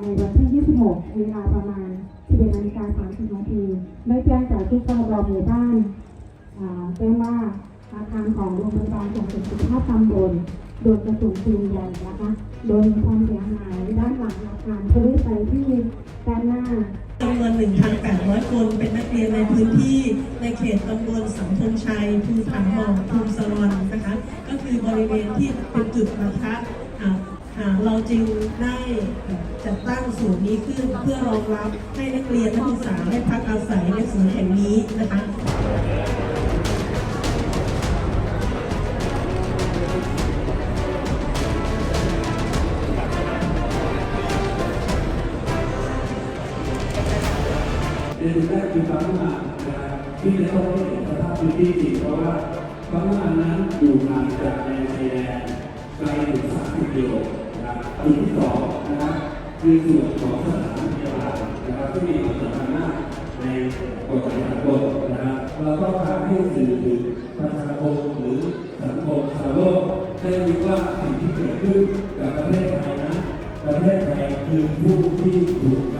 ในวันที่ 26 เวลาประมาณ11นาฬิกา30นาทีได้แจ้งจากที่กรหมู่บ้านแจ้งว่าอาคารของโรงพยาบาลส่งเสริมสุขภาพตำบลโดนกระสุนปืนใหญ่นะคะ โดยความเสียหายด้านหลังอาคารทะลุไปที่ด้านหน้าจำนวน 1,800 คนเป็นนักเรียนในพื้นที่ในเขตตำบลสังทนชัยภูผาหองภูสลอนนะคะ ก็คือบริเวณที่เป็นจุดประทะ เราจึงได้จัดตั้งศูนย์นี้ขึ้นเพื่อรองรับให้นักเรียนนักศึกษาได้พักอาศัยในศูนย์แห่งนี้นะคะในจุดแรกคือปั๊มน้ำมันนะครับที่จะต้องเห็นสภาพพื้นที่จริงเพราะว่าปั๊มน้ำมันนั้นอยู่ห่างจาก คือส่วนของสถานพยาบาลนะครับที่มีความสำคัญมากในกฎหมายสากลนะครับเราต้องการให้สื่อถึงประชาคมหรือสังคมชาวโลกได้รู้ว่าสิ่งที่เกิดขึ้นกับประเทศไทยนั้นประเทศไทยคือผู้ที่ถูกกระ